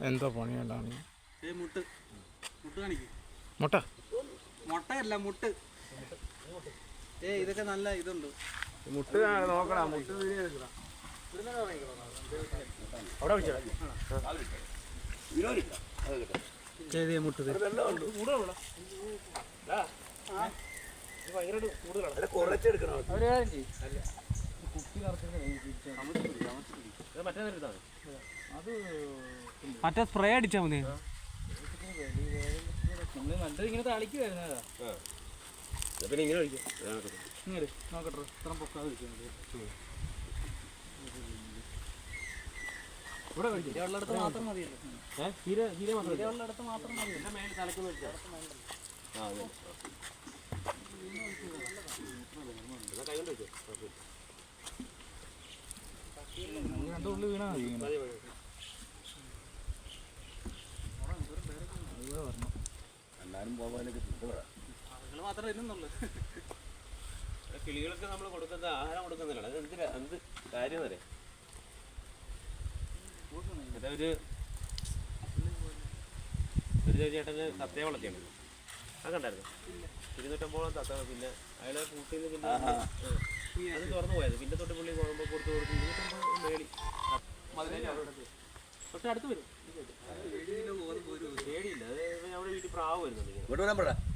എന്തോ പണിയുണ്ടാണ് മുട്ട്. മുട്ട് കാണിക്ക്. മുട്ട? മുട്ടയല്ല മുട്ട്. ഏ ഇതൊക്കെ നല്ല ഇതുണ്ട്. മുട്ട് നോക്കടാ മുട്ട് അവിടെ മുട്ട് മറ്റേ സ്പ്രേ അടിച്ചാ മതി. ഇവിടെ വീണാ ഇങ്ങനെ. എല്ലാരും പോകാനൊക്കെ ചുറ്റുകളാ നിങ്ങൾ മാത്രമേ ഇരുന്നുള്ളൂ കിളികൾക്ക് നമ്മൾ കൊടുക്കുന്ന ആഹാരം കൊടുക്കുന്നില്ല. അത് എന്തിനാ? എന്ത് കാര്യം വരെ മറ്റേ ഒരു ചേട്ടന് തത്തയെ വളർത്തിയാണ്. അത് കണ്ടായിരുന്നു. ഇരുന്നൂറ്റമ്പോളം തത്ത പിന്നെ അയാളെ കൂട്ടിൽ നിന്ന് പിന്നെ അത് തുറന്നു പോയത്. പിന്നെ തൊട്ട് പുള്ളി കുഴമ്പ് കൊടുത്ത് കൊടുത്ത് ഇരുന്നൂറ്റമ്പത് മേളി തൊട്ട് അടുത്ത്? വരും. പേടിയില്ല അത് അവിടെ വീട്ടിൽ പ്രാവ് വരുന്നുണ്ട്. Bueno, una verdad.